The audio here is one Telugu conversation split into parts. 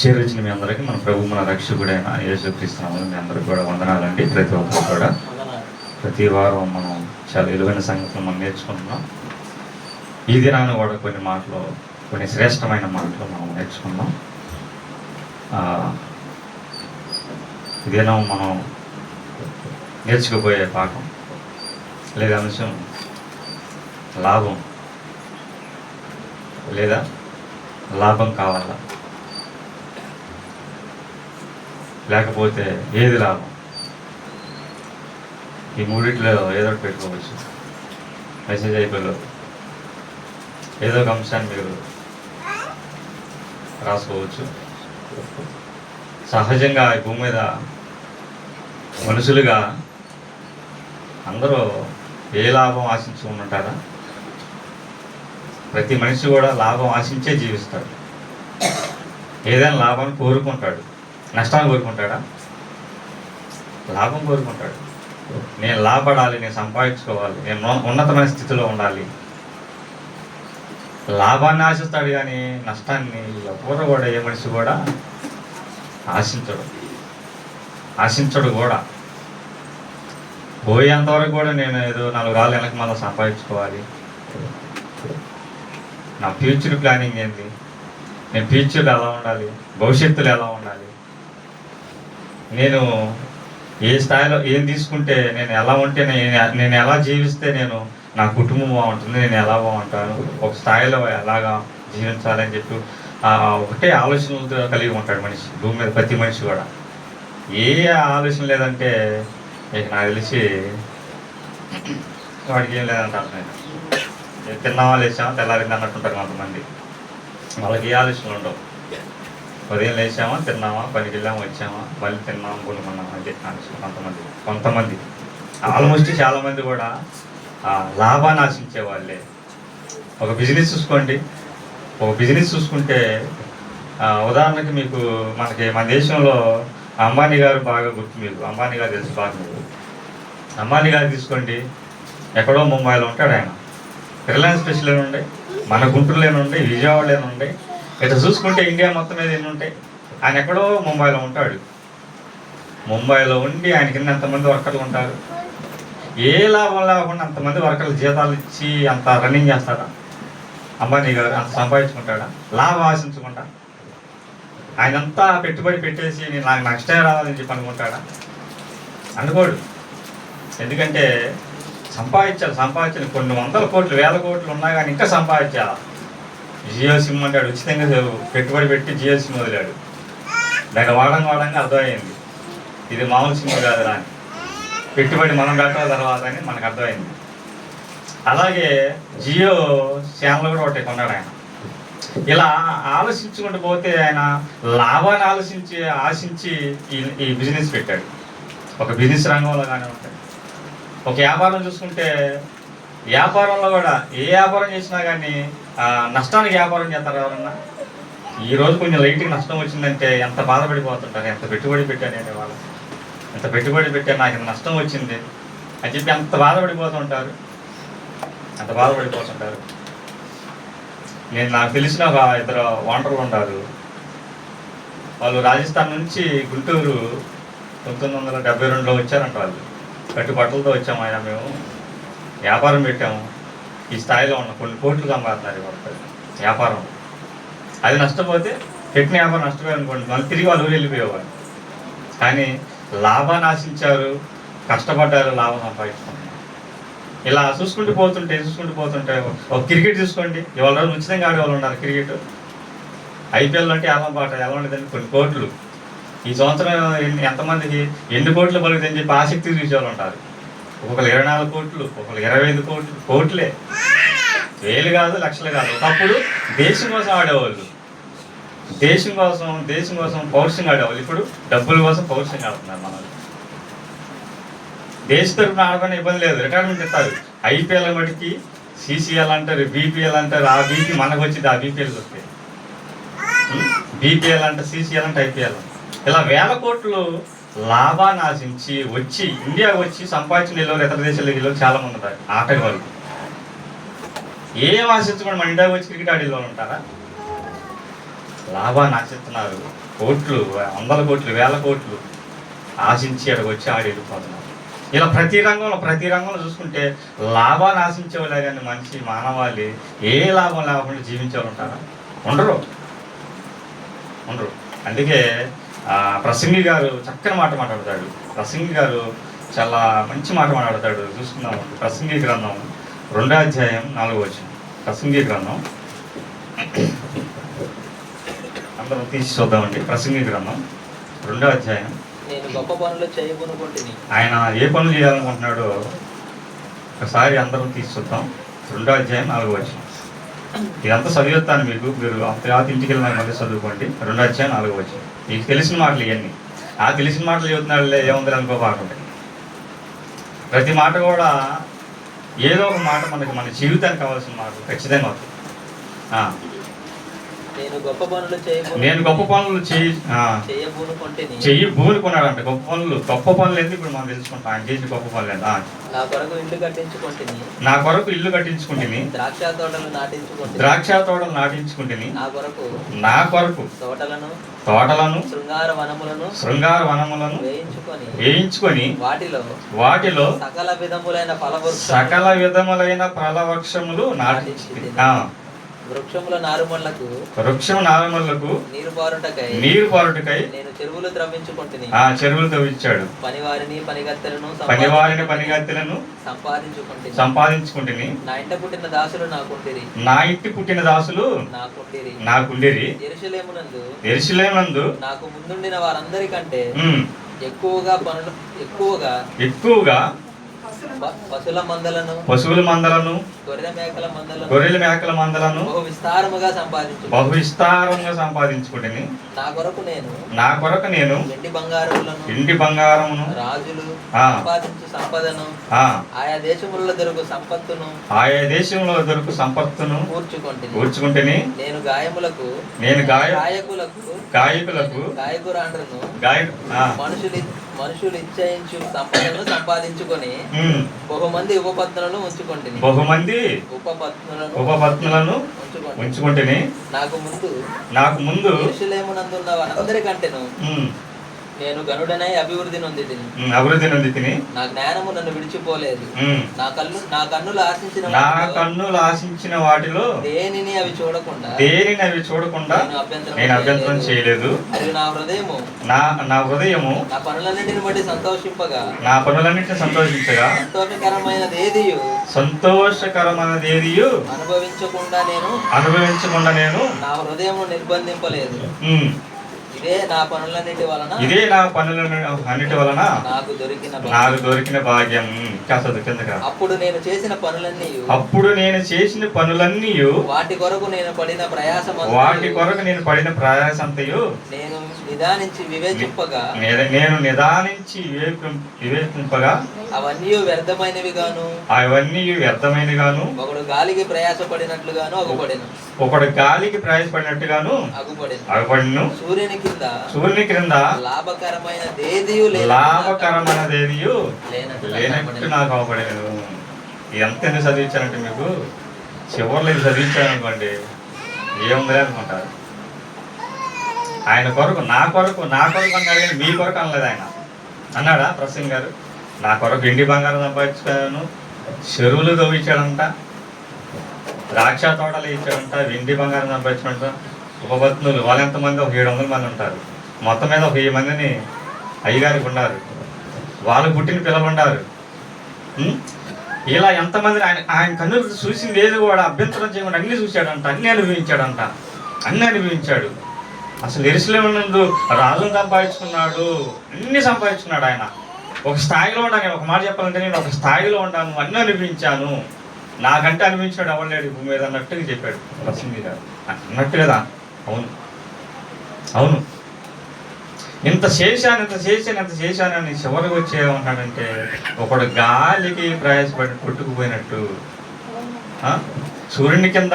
చేరొచ్చిన మీ అందరికీ మన ప్రభు మన రక్షకుడైన యేసుక్రీస్తున్నాము మీ అందరికి కూడా వందనాలండి. ప్రతి ఒక్కరు కూడా. ప్రతి వారం మనం చాలా విలువైన సంగతులు మనం నేర్చుకుంటున్నాం. ఈ దినాన్ని కూడా కొన్ని మాటలు కొన్ని శ్రేష్టమైన మాటలు మనం నేర్చుకుందాం. ఈ దినం మనం నేర్చుకుపోయే పాఠం లేదా అంశం లాభం లేదా లాభం కావాలా? లేకపోతే ఏది లాభం? ఈ మూడిట్లో ఏదో ఒకటి పెట్టుకోవచ్చు. మెసేజ్ అయిపోయారు ఏదో ఒక అంశాన్ని మీరు రాసుకోవచ్చు. సహజంగా ఈ భూమి మీద మనుషులుగా అందరూ ఏ లాభం ఆశించి ఉంటారా ప్రతి మనిషి కూడా లాభం ఆశించే జీవిస్తాడు. ఏదైనా లాభాన్ని కోరుకుంటాడు. నష్టాన్ని కోరుకుంటాడా? లాభం కోరుకుంటాడు. నేను లాభపడాలి నేను సంపాదించుకోవాలి నేను ఉన్నతమైన స్థితిలో ఉండాలి. లాభాన్ని ఆశిస్తాడు కానీ నష్టాన్ని ఎవరు కూడా ఏ మనిషి కూడా ఆశించడు. ఆశించడు కూడా. పోయేంతవరకు కూడా నేను ఏదో నాలుగు రాళ్ళు వెనక మళ్ళీ సంపాదించుకోవాలి. నా ఫ్యూచర్ ప్లానింగ్ ఏంటి నేను ఫ్యూచర్లో ఎలా ఉండాలి? భవిష్యత్తులో ఎలా ఉండాలి? నేను ఏ స్థాయిలో ఏం తీసుకుంటే నేను ఎలా ఉంటే నేను నేను ఎలా జీవిస్తే నేను నా కుటుంబం బాగుంటుంది నేను ఎలా బాగుంటాను ఒక స్థాయిలో ఎలాగా జీవించాలని చెప్పి ఒకటే ఆలోచనలతో కలిగి ఉంటాడు మనిషి భూమి మీద ప్రతి మనిషి కూడా. ఏ ఆలోచన లేదంటే ఇక నాకు తెలిసి వాడికి ఏం లేదంటారు నేను తిన్నావా లేచామా తెల్లారింది అన్నట్టుంటారు కొంతమంది. వాళ్ళకి ఏ ఆలోచనలు ఉండవు. ఉదయం లేచామా తిన్నామా పనికి వెళ్ళాము వచ్చామా మళ్ళీ తిన్నాము కొనుక్కున్నామా అదే ఆలోచన కొంతమంది. కొంతమంది. ఆల్మోస్ట్ చాలామంది కూడా లాభాన్ని ఆశించే వాళ్ళే. ఒక బిజినెస్ చూసుకోండి. ఒక బిజినెస్ చూసుకుంటే ఉదాహరణకి మీకు మనకి మన దేశంలో అంబానీ గారు బాగా గుర్తు మీకు. అంబానీ గారు తెలుసు బాగా మీకు. అంబానీ గారు తీసుకోండి. ఎక్కడో ముంబైలో ఉంటాడు ఆయన. రిలయన్స్ స్పెషల్ ఉండే. మన గుంటూరులోనే ఉండే. విజయవాడలోనే ఉండే. ఇట్లా చూసుకుంటే ఇండియా మొత్తం మీద ఎన్ని ఉంటాయి? ఆయన ఎక్కడో ముంబైలో ఉంటాడు. ముంబైలో ఉండి ఆయన కింద ఎంతమంది వర్కర్లు ఉంటారు? ఏ లాభం లేకుండా అంతమంది వర్కర్లు జీతాలు ఇచ్చి అంత రన్నింగ్ చేస్తాడా? అంబానీ గారు అంత సంపాదించుకుంటాడా? లాభం ఆశించకుండా ఆయన అంతా పెట్టుబడి పెట్టేసి నేను నాకు నష్టమే రావాలని చెప్పి అనుకుంటాడా? అనుకోడు. ఎందుకంటే సంపాదించాలి సంపాదించాలి. కొన్ని వందల కోట్లు వేల కోట్లు ఉన్నా కానీ ఇంకా సంపాదించాలి? జియో సిమ్ అంటే ఉచితంగా పెట్టుబడి పెట్టి జియో సిమ్ వదిలాడు. దాన్ని వాడంగా వాడంగా అర్థమైంది. ఇది మామూలు సిమ్ కాదురా అని పెట్టుబడి మనం పెట్టిన తర్వాత అని మనకు అర్థమైంది. అలాగే జియో ఛానల్ కూడా ఒకటి కొన్నాడు ఆయన. ఇలా ఆలోచించుకుంటూ పోతే ఆయన లాభాన్ని ఆలోచించి ఆశించి ఈ ఈ బిజినెస్ పెట్టాడు. ఒక బిజినెస్ రంగంలో కానీ ఉంటాయి ఒక వ్యాపారం చూసుకుంటే వ్యాపారంలో కూడా ఏ వ్యాపారం చేసినా కానీ నష్టానికి వ్యాపారం చేస్తారు ఎవరన్నా? ఈ రోజు కొంచెం లైట్గా నష్టం వచ్చిందంటే ఎంత బాధపడిపోతుంటారు? ఎంత పెట్టుబడి పెట్టాను వాళ్ళు? ఎంత పెట్టుబడి పెట్టాను నాకు ఇంత నష్టం వచ్చింది అని చెప్పి అంత బాధపడిపోతుంటారు? అంత బాధపడిపోతుంటారు? నేను నాకు తెలిసిన ఒక ఇద్దరు ఓనర్లు ఉంటారు వాళ్ళు రాజస్థాన్ నుంచి గుంటూరు పంతొమ్మిది వందల డెబ్బై రెండులో వచ్చారంట వాళ్ళు. కట్టుబట్టలతో వచ్చాము ఆయన మేము. వ్యాపారం పెట్టాము. ఈ స్థాయిలో ఉన్న కొన్ని కోట్లు సంపాదిస్తున్నారు ఇవాళ వ్యాపారం. అది నష్టపోతే పెట్టిన వ్యాపారం నష్టపోయారు అనుకోండి. మళ్ళీ తిరిగి వాళ్ళు ఊరు వెళ్ళిపోయేవారు. కానీ లాభాన్ని ఆశించారు కష్టపడ్డారు లాభం సంపాదించుకున్నారు. ఇలా చూసుకుంటూ పోతుంటే చూసుకుంటూ పోతుంటే ఒక క్రికెట్ చూసుకోండి. ఇవాళ రోజు ఉచితంగా ఆడేవాళ్ళు ఉన్నారు క్రికెట్. ఐపీఎల్ అంటే ఎలా పాట ఎలా ఉండదండి కొన్ని కోట్లు. ఈ సంవత్సరం ఎంతమందికి ఎన్ని కోట్లు పలుకుతాయని చెప్పి ఆసక్తి చూసేవాళ్ళు ఉంటారు. ఒక్కొక్కరు ఇరవై నాలుగు కోట్లు ఒక్కొక్కరు ఇరవై ఐదు కోట్లు కోట్లే. వేలు కాదు లక్షలు కాదు. ఒకప్పుడు దేశం కోసం ఆడేవాళ్ళు. దేశం కోసం దేశం కోసం పౌరుషంగా ఆడేవాళ్ళు. ఇప్పుడు డబ్బుల కోసం పౌరుషంగా ఆడుతున్నారు మన దేశ తరఫున ఆడకుండా ఇబ్బంది లేదు. రిటైర్మెంట్ ఇస్తారు. ఐపీఎల్ మటుకి సిసిఎల్ అంటారు బీపీఎల్ అంటారు. ఆ బీపీ మనకు వచ్చింది ఆ బీపీఎల్ వస్తాయి బీపీఎల్ అంటే సిసిఎల్ అంటే ఐపీఎల్. ఇలా వేల కోట్లు లాభాన్ని ఆశించి వచ్చి ఇండియా వచ్చి సంపాదించిన వెళ్ళి ఇతర దేశాల వెళ్ళి చాలా మంది ఉంటారు ఆటలు వాళ్ళు. ఏం ఆశించకుండా మన ఇండియాకి వచ్చి క్రికెట్ ఆడే ఉంటారా? లాభాన్ని ఆశిస్తున్నారు కోట్లు వందల కోట్లు వేల కోట్లు ఆశించి అక్కడికి వచ్చి ఆడి వెళ్ళిపోతున్నారు. ఇలా ప్రతి రంగంలో ప్రతి రంగంలో చూసుకుంటే లాభాన్ని ఆశించేవాళ్ళే కానీ మనిషి మానవాళి ఏ లాభం లేకుండా జీవించేవాళ్ళు ఉంటారా? ఉండరు. ఉండరు. అందుకే ప్రసంగి గారు చక్కని మాట మాట్లాడతాడు. ప్రసంగి గారు చాలా మంచి మాట మాట్లాడతాడు. చూసుకుందాం. ప్రసంగి గ్రంథం రెండో అధ్యాయం నాలుగో వచ్చిన ప్రసంగి గ్రంథం. అందరం తీసి చూద్దామండి. ప్రసంగి గ్రంథం రెండో అధ్యాయం. ఆయన ఏ పనులు చేయాలనుకుంటున్నాడో ఒకసారి అందరం తీసి చూద్దాం. రెండో అధ్యాయం నాలుగో వచ్చిన ఇదంతా చదివేస్తాను మీకు. మీరు ఇంటికి వెళ్ళిన మళ్ళీ చదువుకోండి. రెండో అధ్యాయం నాలుగో వచ్చిన మీకు తెలిసిన మాటలు ఇవన్నీ. ఆ తెలిసిన మాటలు చెబుతున్నాడులే ఏముందని అనుకో ప్రతి మాట కూడా ఏదో ఒక మాట మనకి మన జీవితానికి కావాల్సిన మాట ఖచ్చితంగా అవుతుంది నేను గొప్ప పనులు చేయి చెయ్యి భూలుకున్నాడంట గొప్ప పనులు గొప్ప పనులు ఎందుకు ఇప్పుడు మనం తెలుసుకుంటాం? ఆయన చేసిన గొప్ప పనులు ఏంటి? ఆ, నా కొరకు ఇల్లు కట్టించుకుంటుని నా కొరకు ఇల్లు కట్టించుకుంటుని ద్రాక్ష తోటలు నాటించుకుంటుని ద్రాక్ష తోటలు నాటించుకుంటుని నా కొరకు నా కొరకు తోటలను తోటలను శృంగార వనములను శృంగార వనములను వేయించుకొని వేయించుకొని వాటిలో వాటిలో సకల విధములైన ఫలవృక్ష సకల విధములైన ఫలవృక్షములు నాటి ఆ, వృక్షముల నారుమళ్ళకు వృక్షం నారములకు నీరు పారుటకై నీరు పారుటకై నేను చెరువులు ద్రవించుకుంటుని. ఆ చెరువులు తవ్వించాడు పనివారిని పనిగత్తెలను పనివారిని పనిగత్తెలను సంపాదించుకుంటుని. సంపాదించుకుంటుని. నా ఇంట పుట్టిన దాసులు నాకుంటిరి. నా ఇంటి పుట్టిన దాసులు నాకుంటిరి. నాకుండేరి. ఎరుషలేమునందు ఎరుసలేమందు నాకు ముందుండిన వారందరికంటే ఎక్కువగా పనులు ఎక్కువగా ఎక్కువగా పశువుల మందలను గొర్రెల మేకల మందలను బహు విస్తారముగా సంపాదించు బహు విస్తారంగా సంపాదించుకుంటుని నా కొరకు నేను నా కొరకు నేను వెండి బంగారములను ఇంటి బంగారమును రాజులు. సంపాదించు సంపదను ఆయా దేశములలో దొరుకు సంపత్తును ఆయా దేశంలో దొరుకు సంపత్తును కూర్చుకుంటుంది కూర్చుకుంటుని. నేను గాయములకు నేను గాయ గాయకులకు గాయకులకు గాయకురాండ్రను గాయ మనుషులు మనుషులు ఇచ్చయించు సంపదను సంపాదించుకొని బహుమంది ఉపపత్నులను ఉంచుకుంటుంది బహుమంది ఉపపత్నులను ఉపపత్నులను ఉంచుకుంటుంది ఉంచుకుంటుని. నాకు ముందు నాకు ముందు ఎరుషలేమునందున్న వారందరికంటేను నేను గనుడనై అభివృద్ధి నొంది ఉమ్, అభివృద్ధి నుండి తిని నా జ్ఞానము నన్ను విడిచిపోలేదు. నా కళ్ళు నా కన్నులు ఆశించిన నా కన్నులు ఆశించిన వాటిలో దేనిని అవి చూడకుండా దేనిని అవి చూడకుండా నేను అభ్యంతరం చేయలేదు. మరియు నా హృదయము నా నా హృదయము నా పనులన్నింటిని బట్టి సంతోషింపగా నా పనులన్నింటినీ సంతోషించగా సంతోషకరమైనది ఏదియు సంతోషకరమైనదేదియు అనుభవించకుండా నేను అనుభవించకుండా నేను నా హృదయము నిర్బంధింపలేదు. ఇదే నా పనులన్నిటి వలన ఇదే నా పనుల అన్నిటి వలన నాకు దొరికిన. నాకు దొరికిన భాగ్యం. కాస్త కిందకి రా. అప్పుడు నేను చేసిన పనులన్నీ అప్పుడు నేను చేసిన పనులన్నీ వాటి కొరకు నేను పడిన ప్రయాసం వాటి కొరకు నేను పడిన ప్రయాసంతయు. నేను నిదానించి వివేచింపగా నేను నిదానించి వివేకం వివేకింపగా అవన్నీ వ్యర్థమైనవి గాను అవన్నీ వ్యర్థమైన గాను ఒకడు గాలికి ప్రయాసపడినట్లుగాను అగుపడెను. ఒకడు గాలికి ప్రయాసపడినట్టుగాను అగుపడెను. అగపడిను. సూర్యుని సూర్యుని క్రింద లాభకరమైన దేదియు లేనట్టు. నాకు అవపడలేదు. ఎంత ఎందుకు చదివించానంటే మీకు చివరిలో ఇది చదివించాను అనుకోండి ఏముందిలే అనుకుంటారు ఆయన కొరకు నా కొరకు నా కొరకు అన్నాడు కానీ మీ కొరకు అనలేదు ఆయన. అన్నాడా ప్రసంగ్ గారు? నా కొరకు ఇండి బంగారం సంపాదించుకున్నాను చెరువులు తవ్వించాడంట ద్రాక్ష తోటలు ఇచ్చాడంట వెండి బంగారం సంపాదించాడంట ఉపపత్నులు వాళ్ళు ఎంతమంది? ఒక ఏడు వందల మంది ఉంటారు. మొత్తం మీద ఒక వెయ్యి మందిని అయ్యగారికి ఉన్నారు. వాళ్ళు పుట్టిన పిల్లలు ఉన్నారు. ఇలా ఎంతమంది ఆయన ఆయన కన్నులు చూసింది ఏది కూడా అభ్యంతరం చేయకుండా అన్ని చూశాడంట అన్ని అనుభవించాడంట. అన్ని అనుభవించాడు. అసలు ఎరుసలేమునందు రాజును సంపాదించుకున్నాడు. అన్ని సంపాదించుకున్నాడు ఆయన. ఒక స్థాయిలో ఉన్నాను నేను. ఒక మాట చెప్పాలంటే నేను ఒక స్థాయిలో ఉన్నాను. అన్ని అనిపించాను నాకంటే అనిపించాడు అవ్వలేడు భూమి మీద అన్నట్టుగా చెప్పాడు. ప్రసంగి గారు అన్నట్టు కదా అవును. అవును. ఇంత చేశాను ఇంత చేశాను ఇంత చేశాను అని చివరికి వచ్చి ఏమంటాడంటే ఒకడు గాలికి ప్రయాసపడి కొట్టుకుపోయినట్టు. సూర్యుని కింద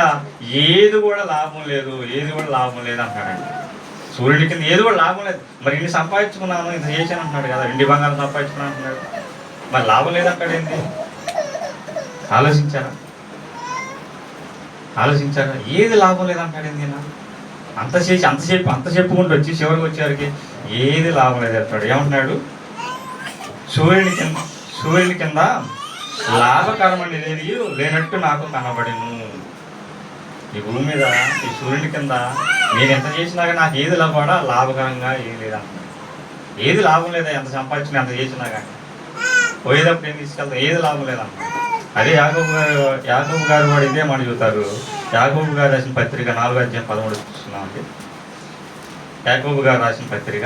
ఏది కూడా లాభం లేదు ఏది కూడా లాభం లేదు అంటాడండి సూర్యుని కింద ఏది కూడా లాభం లేదు. మరి ఇన్ని సంపాదించుకున్నాను ఇంత చేశాను అంటున్నాడు కదా ఇండి బంగారం సంపాదించుకున్నాను అంటున్నాడు. మరి లాభం లేదంటాడు ఏంటి? ఆలోచించారా? ఆలోచించారా? ఏది లాభం లేదంటాడు ఏంటి? ఈయన? అంత చేసి అంత చెప్పి అంత చెప్పుకుంటూ వచ్చి చివరికి వచ్చేవారికి ఏది లాభం లేదు అంటాడు. ఏమంటున్నాడు? సూర్యుని కింద సూర్యుని కింద లాభకరమని ఏది లేనట్టు నాకు కనబడిను. ఈ భూమి మీద ఈ సూర్యుని కింద నేను ఎంత చేసినా నాకు ఏది లాభపడా లాభకరంగా ఏది లేదా ఏది లాభం లేదా? ఎంత సంపాదించినా ఎంత చేసినా కానీ. పోయేటప్పుడు ఏం తీసుకెళ్తా ఏది లాభం లేదంటున్నాడు అదే యాగోబు గారు యాగోబు గారు వాడు ఇదే మాట చూస్తారు యాగోబు గారు రాసిన పత్రిక నాలుగో అధ్యాయం పదమూడు చూస్తున్నాం అండి యాగోబు గారు రాసిన పత్రిక.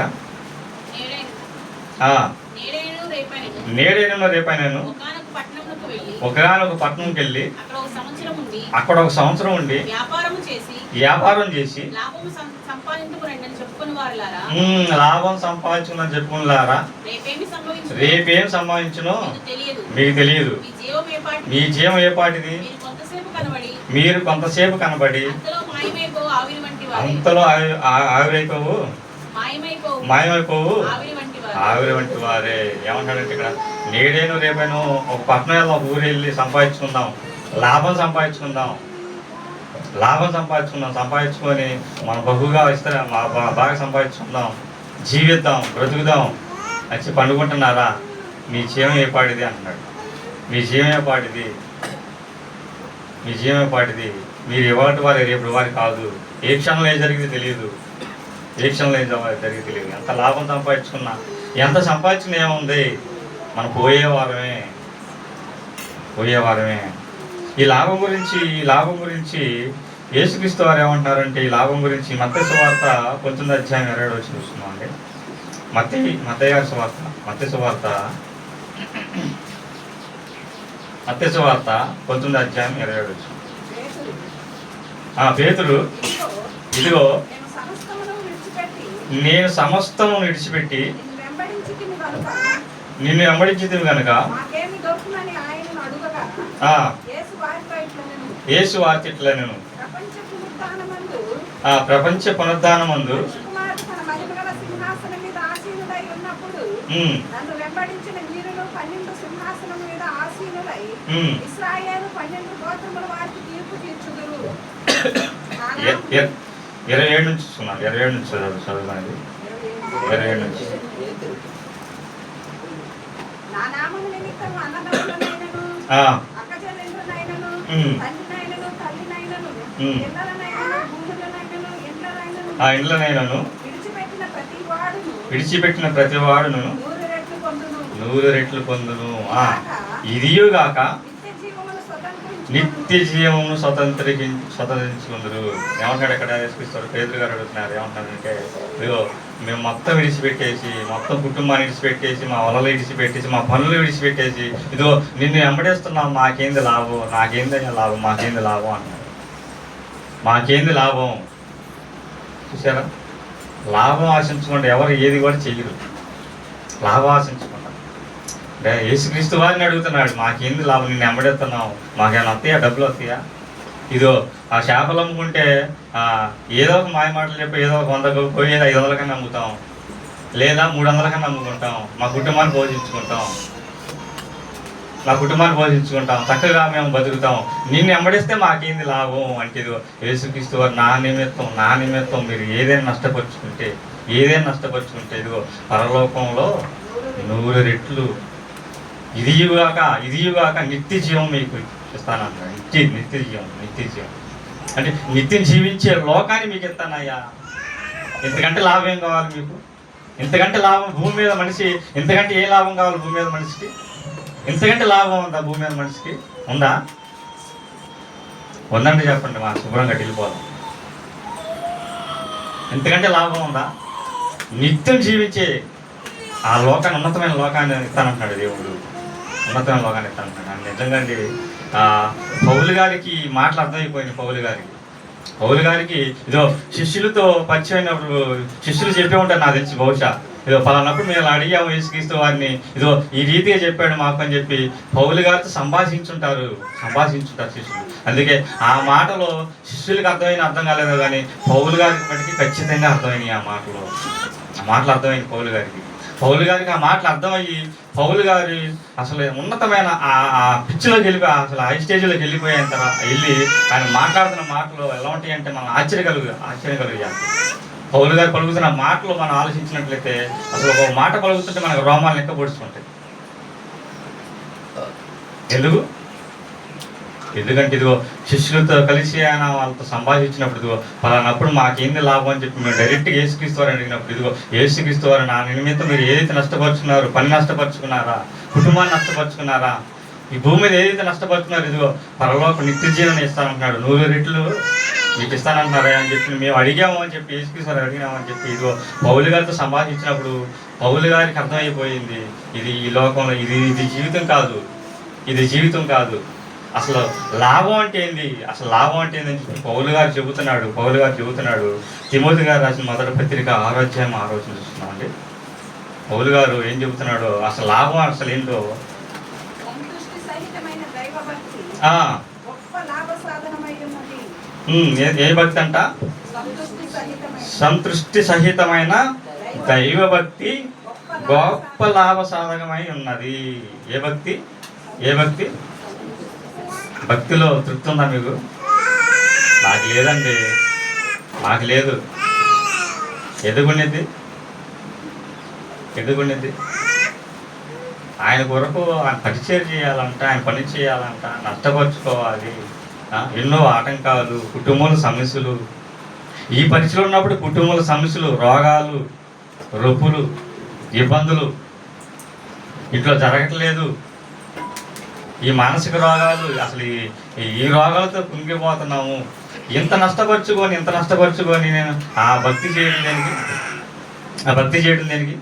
నేడేను రేపైనను ఒకగానొక పట్టణంకి వెళ్ళి అక్కడ ఒక సంవత్సరం ఉండి వ్యాపారం చేసి లాభము సం- సంపాదించుకురండి అని చెప్పుకుని వారులారా "ఉమ్, లాభం సంపాదించుకుని చెప్పుకున్నారా రేపేం సంపాదించునో మీకు తెలియదు మీ జీవం ఏ పాటిది? మీరు కొంతసేపు కనబడి అంతలో ఆవిరైపోవు. మాయమైపో. మాయమైపోవు. ఆవిరి వంటి వారే. ఏమంటాడంటే ఇక్కడ నేడేను రేపేను ఒక వెళ్ళి ఒక ఊరు వెళ్ళి సంపాదించుకుందాం. లాభం సంపాదించుకుందాం. లాభం సంపాదించుకుందాం. సంపాదించుకొని మన బహుగా ఇస్తే మా బా- బాగా సంపాదించుకుందాం. జీవిద్దాం బ్రతుకుదాం. వచ్చి పండుకుంటున్నారా మీ జీవం ఏ పాటిది అంటున్నాడు. మీ జీవం ఏ పాటిది మీ పాటిది. మీరు ఇవాటి వారి రేపు వారి కాదు. ఏ క్షణంలో ఏం జరిగింది తెలియదు. ఏ క్షణంలో ఏం జరిగింది తెలియదు. ఎంత లాభం సంపాదించుకున్నా ఎంత సంపాదించిన ఏముంది? మనం పోయేవారమే పోయేవారమే ఈ లాభం గురించి ఈ లాభం గురించి యేసుక్రీస్తు వారు ఏమంటారంటే ఈ లాభం గురించి మత్స్య వార్త పంతొమ్మిది అధ్యాయం ఇరవై వచ్చి చూస్తున్నాం అండి మత్తి మత్తయ్య గారి సువార్త మత్స్య సువార్త. మత్స్య సువార్త పంతొమ్మిది అధ్యాయం ఇరవై ఏడు. పేతుడు ఇదిగో, నేను సమస్తము విడిచిపెట్టి నిన్ను వెంబడించింది కనుక వారితో యేసు వార్తిట్ల నేను ఆ ప్రపంచ తన మహిమగల సింహాసనం మీద ఆసీనులై ఇస్రాయేలు పన్నెండు గోత్రముల వారికి తీర్పు తీర్చుదురు ఇరవై ఏడు నుంచి చూస్తున్నాను ఇరవై ఏడు నుంచి చదువు చదువుకునేది ఇరవై ఏడు నుంచి పేతురు. నా నామము నిమిత్తం అన్నదమ్ములనైనను ఆ, అక్కచెల్లెండ్రునైనను, ఉమ్. తండ్రినైనను, తల్లినైనను, ఉమ్. పిల్లలనైనను, భూములనైనను, ఇండ్లనైనను ఆ ఇండ్లనైనను విడిచిపెట్టిన ప్రతి వాడును విడిచిపెట్టిన ప్రతి వాడును నూరు రెట్లు పొందును. నూరు రెట్లు నిత్య జీవమును స్వతంత్రించుకొనును. స్వతంత్రించుకుందరు. ఏమంటాడు ఎక్కడ తీసుకొస్తారు పేదలు గారు అడుగుతున్నారు. ఏమంటారంటే ఇదిగో మేము మొత్తం విడిచిపెట్టేసి మొత్తం కుటుంబాన్ని విడిచిపెట్టేసి మా వలలు విడిచిపెట్టేసి మా పనులు విడిచిపెట్టేసి ఇదిగో నిన్ను వెంబడేస్తున్నాం మాకేంది లాభం? నాకేంది లాభం? మాకేంది లాభం అన్నారు మాకేంది లాభం? చూసారా లాభం ఆశించుకోండి. ఎవరు ఏది కూడా చెయ్యరు. లాభం ఆశించుకోండి. అంటే యేసుక్రీస్తు వారిని అడుగుతున్నాడు మాకేంది లాభం? నేను ఎంబడేస్తున్నావు. మాకేమైనా వస్తాయా? డబ్బులు వస్తాయా? ఇదో ఆ చేపలు అమ్ముకుంటే ఏదో ఒక మాయ మాటలు చెప్పి ఏదో ఒక వందకు పోయేది ఐదు వందలకన్నా అమ్ముతాం. లేదా మూడు వందలకన్నా అమ్ముకుంటాం. మా కుటుంబాన్ని పోషించుకుంటాం మా కుటుంబాన్ని పోషించుకుంటాం చక్కగా మేము బతుకుతాం. నిన్ను ఎంబడిస్తే మాకేంది లాభం? అంటే ఇదిగో యేసుక్రీస్తు వారు నా నిమిత్తం నా నిమిత్తం మీరు ఏదైనా నష్టపరుచుకుంటే ఏదైనా నష్టపరుచుకుంటే ఇదిగో పరలోకంలో నూరు రెట్లు ఇదియుగాక ఇదియుగాక నిత్య జీవం మీకు ఇస్తానన్నాడు నిత్య నిత్య జీవం నిత్య జీవం. అంటే నిత్యం జీవించే లోకాన్ని మీకు ఇస్తానయ్యా. ఇంతకంటే లాభం ఏం కావాలి మీకు? ఇంతకంటే లాభం భూమి మీద మనిషి ఇంతకంటే ఏ లాభం కావాలి భూమి మీద మనిషికి? ఇంతకంటే లాభం ఉందా భూమి మీద మనిషికి? ఉందా? ఉందండి చెప్పండి మా శుభ్రంగా వెళ్ళిపోదాం. ఇంతకంటే లాభం ఉందా? నిత్యం జీవించే ఆ లోకాన్ని ఉన్నతమైన లోకాన్ని ఇస్తానంటున్నాడు దేవుడు. ఉన్నతమైన లోకాన్ని నిజంగా అండి ఆ, పౌలు గారికి మాటలు అర్థమైపోయింది పౌలు గారికి. పౌలు గారికి ఇదో శిష్యులతో పరిచయమైనప్పుడు శిష్యులు చెప్పే ఉంటారు నాకు తెలిసి బహుశా. ఇదో పలానప్పుడు మేము ఇలా అడిగాము యేసుక్రీస్తు వారిని ఇదో ఈ రీతిగా చెప్పాడు మాకు అని చెప్పి పౌలు గారితో సంభాషించుంటారు. సంభాషించుంటారు శిష్యులు. అందుకే ఆ మాటలో శిష్యులకు అర్థమైన అర్థం కాలేదు కానీ పౌలు గారికి మటుకి ఖచ్చితంగా అర్థమైనాయి ఆ మాటలు. ఆ మాటలు అర్థమైంది పౌలు గారికి. పౌలు గారికి ఆ మాటలు అర్థమయ్యి పౌలు గారి అసలు ఉన్నతమైన ఆ పిచ్చిలోకి వెళ్ళిపోయి అసలు హై స్టేజ్లోకి వెళ్ళిపోయిన తర్వాత వెళ్ళి ఆయన మాట్లాడుతున్న మాటలు ఎలా ఉంటాయి అంటే మనం ఆశ్చర్య కలుగు ఆశ్చర్యం కలుగుతాయి పౌలు గారు పలుకుతున్న మాటలు మనం ఆలోచించినట్లయితే అసలు ఒక మాట పలుకుతుంటే మనకు రోమాలు లెక్క తెలుగు ఎందుకు? ఎందుకంటే ఇదిగో శిష్యులతో కలిసి ఆయన వాళ్ళతో సంభాషించినప్పుడు ఇదిగో పలానప్పుడు మాకేంది లాభం? అని చెప్పి మేము డైరెక్ట్గా ఏసుక్రీస్తు వారు అడిగినప్పుడు ఇదిగో ఏసుక్రీస్తు వారు నా నిమిత్తం మీరు ఏదైతే నష్టపరుచుకున్నారు? పని నష్టపరుచుకున్నారా? కుటుంబాన్ని నష్టపరుచుకున్నారా? ఈ భూమి మీద ఏదైతే నష్టపరుచుకున్నారు? ఇదిగో పరలోక నిత్య జీవనం ఇస్తానంటున్నాడు. నూరు రెట్లు మీకు ఇస్తానంటున్నారా అని చెప్పి మేము అడిగాము అని చెప్పి ఏసుక్రీస్తువారు అడిగినామని చెప్పి ఇదిగో పౌలు గారితో సంభాషించినప్పుడు పౌలు గారికి అర్థమైపోయింది. ఇది ఈ లోకంలో ఇది ఇది జీవితం కాదు. ఇది జీవితం కాదు. అసలు లాభం అంటే ఏంది? అసలు లాభం అంటే ఏందని చెప్పి పౌలు గారు చెబుతున్నాడు పౌలు గారు చెబుతున్నాడు. తిమోతి గారు రాసిన మొదటి పత్రిక ఆరోగ్యం ఆలోచన చూస్తున్నాం అండి పౌలు గారు ఏం చెబుతున్నాడు అసలు లాభం అసలు ఏంటో ఏ- భక్తి అంట? సంతృష్టి సహితమైన. దైవ భక్తి గొప్ప లాభ సాధకమై ఉన్నది. ఏ భక్తి? ఏ భక్తి? భక్తిలో తృప్తి ఉందా మీకు? నాకు లేదండి. నాకు లేదు. ఎదుగుండేది ఎదుగుండేది ఆయన కొరకు ఆయన పరిచయం చేయాలంట ఆయన పని చేయాలంట నష్టపరుచుకోవాలి. ఎన్నో ఆటంకాలు కుటుంబాల సమస్యలు. ఈ పరిచయం ఉన్నప్పుడు కుటుంబాల సమస్యలు రోగాలు రొప్పులు ఇబ్బందులు. ఇంట్లో జరగట్లేదు. ఈ మానసిక రోగాలు అసలు ఈ- రోగాలతో కుంగిపోతున్నాము. ఇంత నష్టపరుచుకొని ఇంత నష్టపరుచుకొని నేను ఆ భక్తి చేయడం దేనికి? ఆ భక్తి చేయడం దేనికి?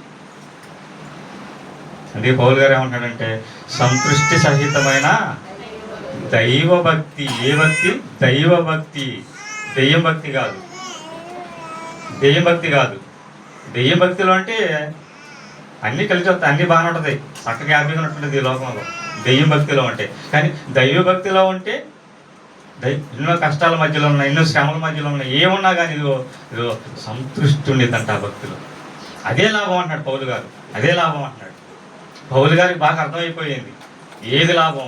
అందుకే పౌల్ గారు ఏమంటాడంటే సంతృష్టి సహితమైన దైవ భక్తి ఏ భక్తి? దైవ భక్తి. దెయ్యం భక్తి కాదు. దెయ్యం భక్తి కాదు. దెయ్యం భక్తిలో అంటే అన్నీ కలిసి వస్తాయి అన్నీ బాగానే ఉంటుంది. చక్కగా హ్యాపీగా ఉంటుంది ఈ లోకంలో. దెయ్యం భక్తిలో ఉంటే. కానీ దైవ భక్తిలో ఉంటే దై ఎన్నో కష్టాల మధ్యలో ఉన్నాయి ఎన్నో శ్రమల మధ్యలో ఉన్నాయి ఏమున్నా కానీ ఇదో ఇదో సంతృష్టి ఉండేదంట ఆ భక్తిలో. అదే లాభం అంటున్నాడు పౌలు గారు. అదే లాభం అంటున్నాడు. పౌలు గారికి బాగా అర్థమైపోయింది. ఏది లాభం?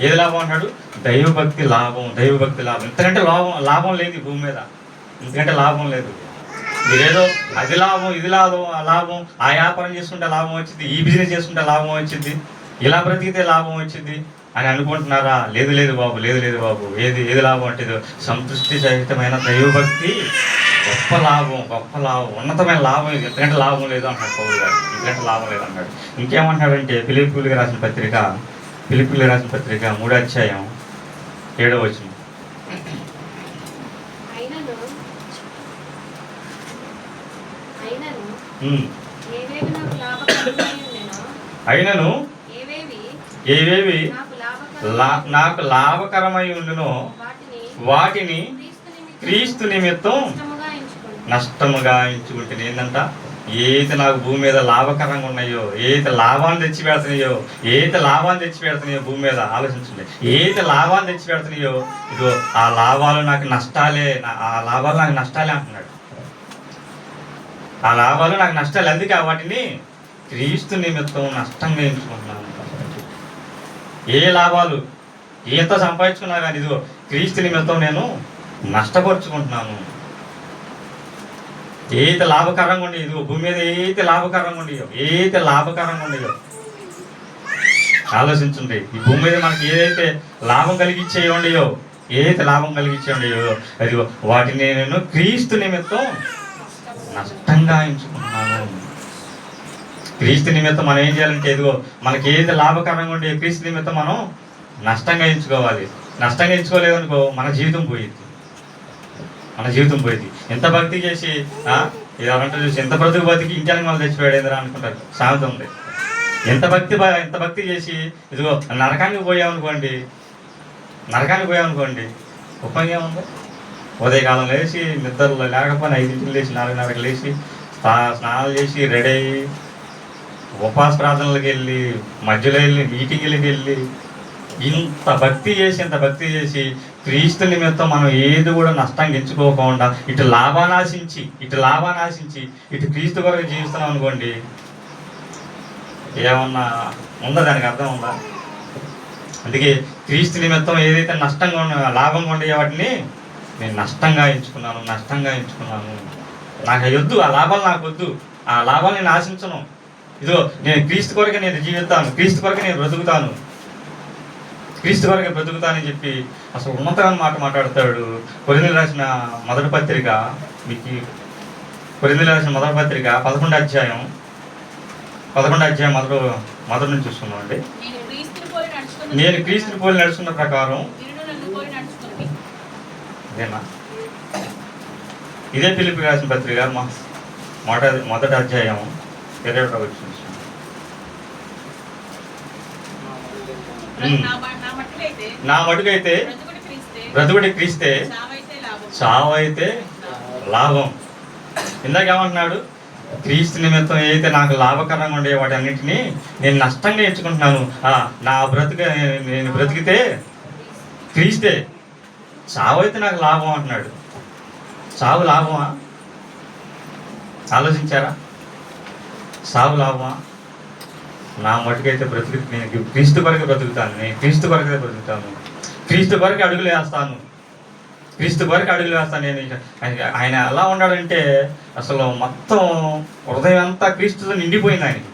ఏది లాభం అంటాడు దైవభక్తి లాభం దైవభక్తి లాభం. ఇంతకంటే లాభం లాభం లేదు భూమి మీద. ఇంతకంటే లాభం లేదు. మీరేదో అది లాభం ఇది లాభం ఆ లాభం ఆ వ్యాపారం చేసుకుంటే లాభం వచ్చింది ఈ బిజినెస్ చేసుకుంటే లాభం వచ్చింది ఇలా బ్రతికితే లాభం వచ్చింది అని అనుకుంటున్నారా? లేదు లేదు బాబు లేదు లేదు బాబు. ఏది ఏది లాభం అంటే సంతృష్టి సహితమైన దైవభక్తి. గొప్ప లాభం గొప్ప లాభం ఉన్నతమైన లాభం ఇది. ఎంతకంటే లాభం లేదు అంటాడు పౌరు గారు. ఇంతకంటే లాభం లేదు అంటాడు ఇంకేమంటాడంటే పిలిపిలికి రాసిన పత్రిక పిలిపిలికి రాసిన పత్రిక మూడో అధ్యాయం వచ్చిన అయినను అయినను ఏవేవి నాకు లాభకరమై ఉండెనో వాటిని క్రీస్తు నిమిత్తం నష్టముగా ఎంచుకుంటే ఏంటంట ఏది నాకు భూమి మీద లాభకరంగా ఉన్నాయో ఏది లాభాన్ని తెచ్చి పెడుతున్నాయో ఏది లాభాన్ని తెచ్చి పెడుతున్నాయో భూమి మీద ఆలోచించండి. ఏది లాభాన్ని తెచ్చి పెడుతున్నాయో ఇదిగో ఆ లాభాలు నాకు నష్టాలే ఆ లాభాలు నాకు నష్టాలే అంటున్నాడు. ఆ లాభాలు నాకు నష్టాలు అందుకే వాటిని క్రీస్తు నిమిత్తం నష్టంగా ఎంచుకుంటున్నాను ఏ లాభాలు ఎంత సంపాదించుకున్నా కానీ ఇదిగో క్రీస్తు నిమిత్తం నేను నష్టపరుచుకుంటున్నాను. ఏదైతే లాభకరంగా ఉండేది ఇదిగో భూమి మీద ఏదైతే లాభకరంగా ఉండేయో ఏదైతే లాభకరంగా ఉండేయో ఆలోచించండి ఈ భూమి మీద మనకి ఏదైతే లాభం కలిగించే ఉండయో ఏదైతే లాభం కలిగించే ఉండయో అది వాటిని నేను క్రీస్తు నిమిత్తం నష్టంగా ఎంచుకున్నాను క్రీస్తు నిమిత్తం మనం ఏం చేయాలంటే ఇదిగో మనకి ఏది లాభకరంగా ఉండే క్రీస్తు నిమిత్తం మనం నష్టంగా ఎంచుకోవాలి. నష్టంగా ఎంచుకోలేదనుకో మన జీవితం పోయింది. మన జీవితం పోయింది. ఎంత భక్తి చేసి ఎవరంటే ఇది చూసి ఎంత బ్రతుకు బతికి ఇంటికి మనం తెచ్చిపోయాడు అనుకుంటారు. సామెత ఉంది. ఎంత భక్తి ఎంత భక్తి చేసి ఇదిగో నరకానికి పోయామనుకోండి నరకానికి పోయామనుకోండి ఉపయోగం ఏముంది? ఉదయకాలం లేచి నిద్రలు లేకపోయినా ఐదింటికి లేచి నాలుగున్నరకు లేచి స్నా- స్నానాలు చేసి రెడీ అయ్యి ఉపాస ప్రార్థనలకు వెళ్ళి మధ్యలో వెళ్ళి మీటింగ్లకు వెళ్ళి ఇంత భక్తి చేసి ఇంత భక్తి చేసి క్రీస్తు నిమిత్తం మనం ఏది కూడా నష్టం ఎంచుకోకుండా ఇటు లాభాన్ని ఆశించి ఇటు లాభాన్ని ఆశించి ఇటు క్రీస్తు కొరకు జీవిస్తున్నాం అనుకోండి ఏమన్నా ఉందా దానికి అర్థం ఉందా? అందుకే క్రీస్తు నిమిత్తం ఏదైతే నష్టంగా ఉన్న లాభంగా ఉండే వాటిని నేను నష్టంగా ఎంచుకున్నాను నష్టంగా ఎంచుకున్నాను. నాకు వద్దు ఆ లాభాలు నాకు వద్దు. ఆ లాభాలు నేను ఆశించను ఇదిగో నేను క్రీస్తు కొరకు నేను జీవిస్తాను క్రీస్తు కొరకు నేను బ్రతుకుతాను. క్రీస్తు కొరకు బ్రతుకుతానని చెప్పి అసలు ఉన్నతమైన మాట మాట్లాడతాడు. కొరిందులు రాసిన మొదటి పత్రిక మీకు కొరిందులు రాసిన మొదటి పత్రిక పదకొండు అధ్యాయం పదకొండు అధ్యాయం మొదలు మొదటి నుంచి చూసుకున్నాం అండి నేను క్రీస్తుని పోలి నడుచుకున్న నేను క్రీస్తుని పోలి నడుచుకున్న ప్రకారం వీరుడు నన్ను పోలి నడుచుకుంది ఇదేనా ఇదే పిలిపి రాసిన పత్రిక మొ- మొదటి మొదటి అధ్యాయం ఇరవై ఒకటో వచ్చిన. నా మటుకైతే బ్రతుకుడు క్రీస్తే చావైతే లాభం. ఇందాక ఏమంటున్నాడు? క్రీస్తు నిమిత్తం ఏదైతే నాకు లాభకరంగా ఉండే వాటి అన్నింటినీ నేను నష్టంగా ఎంచుకుంటున్నాను. నా బ్రతుక నేను బ్రతికితే క్రీస్తే చావు అయితే నాకు లాభం అంటున్నాడు. చావు లాభమా? ఆలోచించారా? సావు లాభమా? నా మటుకైతే బ్రతుకు నేను క్రీస్తు కొరకు బ్రతుకుతాను. నేను క్రీస్తు కొరకే బ్రతుకుతాను. క్రీస్తు కొరకు అడుగులు వేస్తాను. క్రీస్తు కొరకు అడుగులు వేస్తాను. నేను ఆయన- ఆయన ఎలా ఉన్నాడంటే అసలు మొత్తం హృదయం అంతా క్రీస్తుతో నిండిపోయింది ఆయనకి.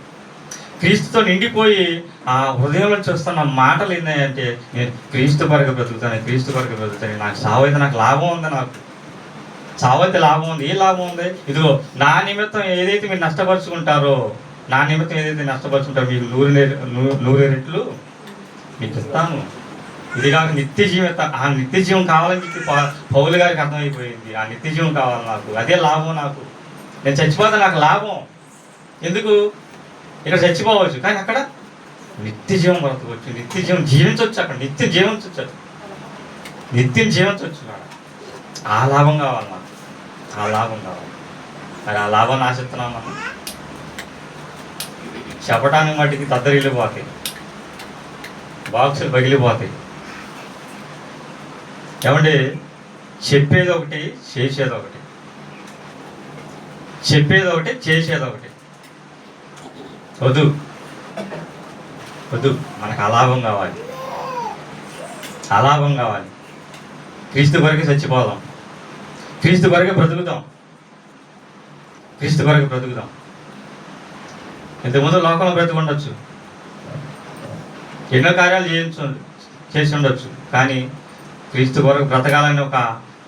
క్రీస్తుతో నిండిపోయి ఆ హృదయంలో చూస్తున్న మాటలు ఏంటంటే నేను క్రీస్తు పరగ బ్రతుకుతాను క్రీస్తు పరగ బ్రతుకుతాను నాకు సావైతే అయితే నాకు లాభం ఉంది నాకు చావు అయితే లాభం ఉంది ఏ లాభం ఉంది? ఇదిగో నా నిమిత్తం ఏదైతే మీరు నష్టపరుచుకుంటారో నా నిమిత్తం ఏదైతే నష్టపరుచుకుంటారో మీకు నూరు నే- నూ- నూరు రెట్లు మీకు ఇస్తాను. ఇది కాక నిత్య జీవిత ఆ నిత్య జీవం కావాలని చెప్పి పౌలు గారికి అర్థమైపోయింది. ఆ నిత్య జీవం కావాలి నాకు అదే లాభం నాకు. నేను చచ్చిపోతే నాకు లాభం. ఎందుకు? ఇక్కడ చచ్చిపోవచ్చు. కానీ అక్కడ నిత్య జీవం బ్రతకవచ్చు నిత్య జీవం జీవించవచ్చు అక్కడ నిత్యం జీవించవచ్చు అక్కడ. నిత్యం జీవించవచ్చు అక్కడ ఆ లాభం కావాలి నాకు ఆ లాభం కావాలి. మరి ఆ లాభం ఆశిస్తున్నాం మనం. చెప్పడానికి మట్టికి తద్దరిల్లిపోతాయి బాక్సులు పగిలిపోతాయి. ఏమంటే చెప్పేది ఒకటి చేసేది ఒకటి. చెప్పేది ఒకటి చేసేది ఒకటి. వద్దు. వద్దు మనకు అలాభం కావాలి. అలాభం కావాలి. క్రీస్తు కొరకు చచ్చిపోదాం. క్రీస్తు కొరకు బ్రతుకుతాం. క్రీస్తు కొరకు బ్రతుకుతాం. ఇంతకుముందు లోకంలో బ్రతుకు ఉండొచ్చు ఎన్నో కార్యాలు చేయించు చేసి ఉండొచ్చు కానీ క్రీస్తు కొరకు బ్రతకాలని ఒక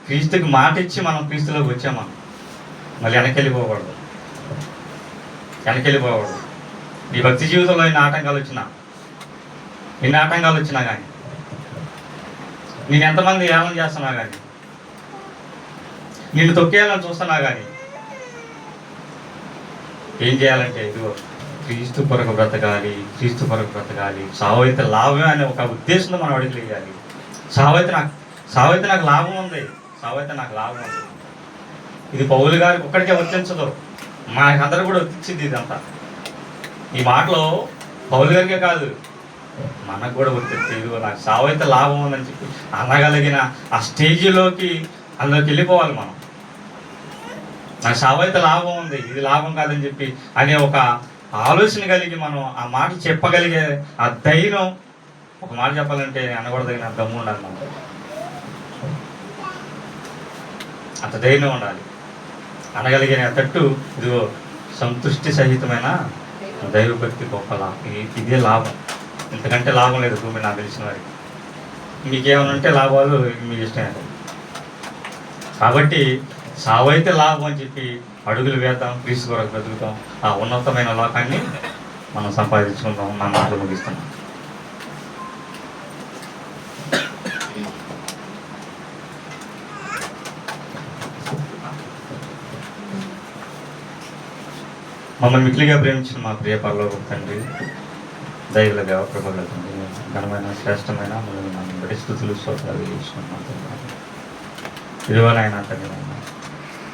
క్రీస్తుకి మాట ఇచ్చి మనం క్రీస్తులోకి వచ్చాం మనం మళ్ళీ వెనకెళ్ళిపోకూడదు వెనకెళ్ళిపోకూడదు నీ భక్తి జీవితంలో ఎన్ని ఆటంకాలు వచ్చినా ఎన్ని ఆటంకాలు వచ్చినా కానీ. నేను ఎంతమంది ఏమం చేస్తున్నా కానీ. నిన్ను తొక్కేయాలని చూస్తున్నా కానీ. ఏం చేయాలంటే ఇదిగో క్రీస్తు కొరకు బ్రతకాలి క్రీస్తు కొరకు బ్రతకాలి. సావు లాభమే అనే ఒక ఉద్దేశంతో మనం అడుగులు వేయాలి. సావైతే నాకు సావు నాకు లాభం ఉంది. సావైతే నాకు లాభం ఉంది. ఇది పౌలు గారికి ఒక్కడికే వర్తించదు. మనకందరూ కూడా వర్తించింది ఇదంతా. ఈ మాటలో పౌలు గారికే కాదు మనకు కూడా వర్తించి ఇదిగో నాకు సావు అయితే లాభం ఉందని చెప్పి అనగలిగిన ఆ స్టేజ్లోకి అందులోకి వెళ్ళిపోవాలి మనం. నాకు సావు అయితే లాభం ఉంది ఇది లాభం కాదని చెప్పి అనే ఒక ఆలోచన కలిగి మనం ఆ మాట చెప్పగలిగే ఆ ధైర్యం ఒక మాట చెప్పాలంటే అనకూడదగిన దమ్ము ఉండాలి మనం. అంత ధైర్యం ఉండాలి. అనగలిగిన తట్టు ఇదిగో సంతృష్టి సహితమైన దైవభక్తి గొప్ప లాభం. ఇదే లాభం. ఇంతకంటే లాభం లేదు భూమి నాకు తెలిసిన వారికి. మీకేమైనా ఉంటే లాభాలు మీ ఇష్టమే. కాబట్టి సావైతే లాభం అని చెప్పి అడుగులు వేద్దాం క్రీస్తు కొరకు బ్రతుకుతాం ఆ ఉన్నతమైన లోకాన్ని మనం సంపాదించుకుందాం నా మాటలు ముగిస్తున్నాం. మమ్మల్ని మిక్కిలిగా ప్రేమించిన మా ప్రియ పర్లో తండ్రి దైవుల దేవ ప్రభల ఘనమైన శ్రేష్టమైన మనం బడి స్థుతులు ఇదివరైనా చేసుకున్నాం